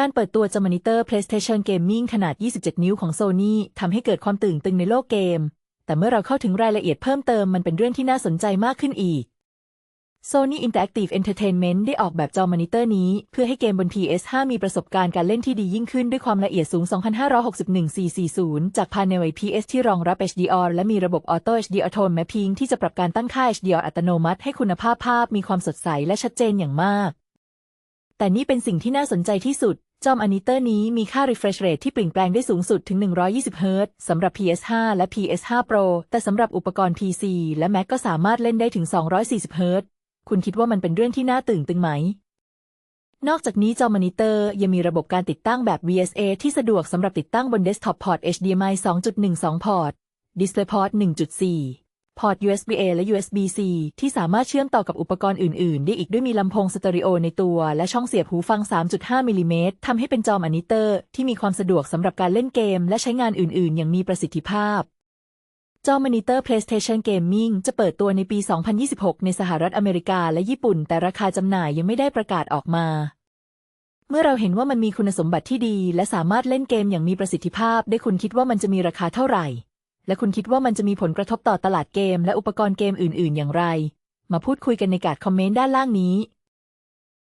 การเปิดตัวจอมอนิเตอร์ PlayStation Gaming ขนาด 27 นิ้วของ Sony ทำให้เกิดความตื่นตึงในโลกเกม แต่เมื่อเราเข้าถึงรายละเอียดเพิ่มเติมมันเป็นเรื่องที่น่าสนใจมากขึ้นอีก Sony Interactive Entertainment ได้ออกแบบจอมอนิเตอร์นี้ เพื่อให้เกมบน PS5 มีประสบการณ์การเล่นที่ดียิ่งขึ้นด้วยความละเอียดสูง 2561 440 จากภายใน IPS ที่รองรับ HDR และมีระบบ Auto HD Auto Mapping ที่จะปรับการตั้งค่า HDR อัตโนมัติให้คุณภาพภาพมีความสดใสและชัดเจนอย่างมาก แต่นี่เป็นสิ่งที่น่าสนใจที่สุด จอมอนิเตอร์นี้มีค่า refresh rate ที่เปลี่ยนแปลงได้สูงสุดถึง 120 Hz สำหรับ PS5 และ PS5 Pro แต่สำหรับอุปกรณ์ PC และ Mac ก็สามารถเล่นได้ถึง 240 Hz คุณคิดว่ามันเป็นเรื่องที่น่าตื่นตึงไหม นอกจากนี้จอมอนิเตอร์ยังมีระบบการติดตั้งแบบ VSA ที่สะดวกสำหรับติดตั้งบนเดสก์ท็อปพอร์ต HDMI 2.12 พอร์ต DisplayPort 1.4 พอร์ต USB-A และ USB-C ที่สามารถเชื่อมต่อกับอุปกรณ์อื่น ๆ ได้อีกด้วยมีลำโพงสเตอริโอในตัว และช่องเสียบหูฟัง 3.5 มิลลิเมตรทำให้เป็นจอมอนิเตอร์ ที่มีความสะดวกสำหรับการเล่นเกม และใช้งานอื่น ๆ อย่างมีประสิทธิภาพ จอมอนิเตอร์ PlayStation Gaming จะเปิดตัวในปี 2026 ในสหรัฐอเมริกาและญี่ปุ่น แต่ราคาจำหน่ายยังไม่ได้ประกาศออกมาเมื่อเราเห็นว่ามันมีคุณสมบัติที่ดี และสามารถเล่นเกมอย่างมีประสิทธิภาพ ได้คุณคิดว่ามันจะมีราคาเท่าไหร่ และคุณคิดว่ามันจะมีผลกระทบต่อตลาดเกมและอุปกรณ์เกมอื่น ๆ อย่างไร มาพูดคุยกันในการคอมเมนต์ด้านล่างนี้